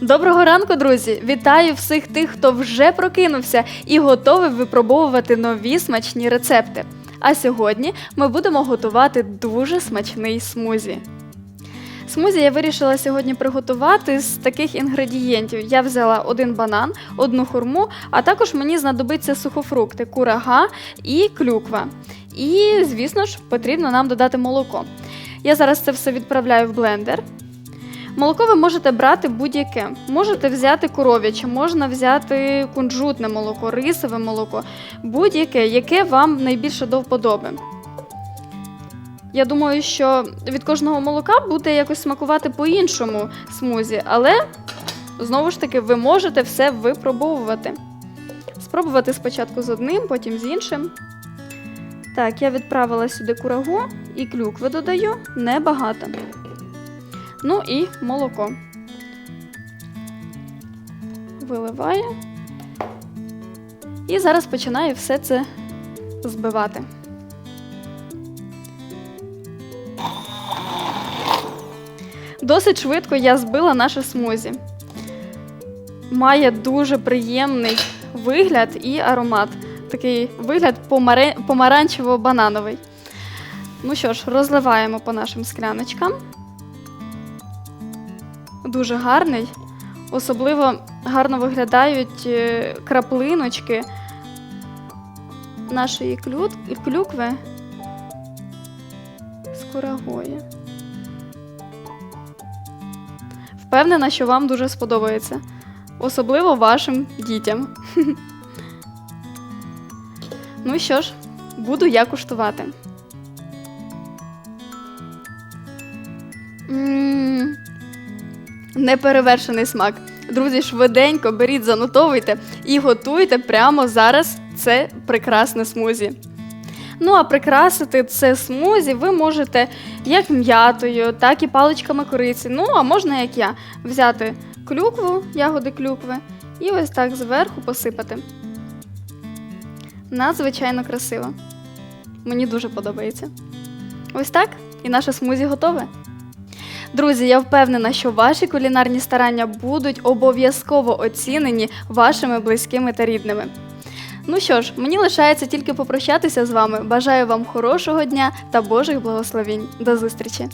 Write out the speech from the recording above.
Доброго ранку, друзі! Вітаю всіх тих, хто вже прокинувся і готовий випробовувати нові смачні рецепти. А сьогодні ми будемо готувати дуже смачний смузі. Смузі я вирішила сьогодні приготувати з таких інгредієнтів. Я взяла один банан, одну хурму, а також мені знадобиться сухофрукти, курага і клюква. І, звісно ж, потрібно нам додати молоко. Я зараз це все відправляю в блендер. Молоко ви можете брати будь-яке. Можете взяти коров'яче, можна взяти кунжутне молоко, рисове молоко, будь-яке, яке вам найбільше до вподоби. Я думаю, що від кожного молока буде якось смакувати по-іншому смузі, але знову ж таки ви можете все випробовувати. Спробувати спочатку з одним, потім з іншим. Так, я відправила сюди курагу і клюкви додаю небагато. Ну і молоко. Виливаю. І зараз починаю все це збивати. Досить швидко я збила наше смузі. Має дуже приємний вигляд і аромат. Такий вигляд помаранчево-банановий. Ну що ж, розливаємо по нашим скляночкам. Дуже гарний. Особливо гарно виглядають е, краплиночки нашої клю- клюкви з курагою. Впевнена, що вам дуже сподобається. Особливо вашим дітям. Ну що ж, буду я куштувати. М, Неперевершений смак. Друзі, швиденько беріть, занотовуйте і готуйте прямо зараз це прекрасне смузі. Ну а прикрасити це смузі ви можете як м'ятою, так і паличками кориці. Ну, а можна, як я, взяти клюкву, ягоди клюкви, і ось так зверху посипати. Надзвичайно красиво. Мені дуже подобається. Ось так, і наше смузі готове. Друзі, я впевнена, що ваші кулінарні старання будуть обов'язково оцінені вашими близькими та рідними. Ну що ж, мені лишається тільки попрощатися з вами. Бажаю вам хорошого дня та Божих благословінь. До зустрічі!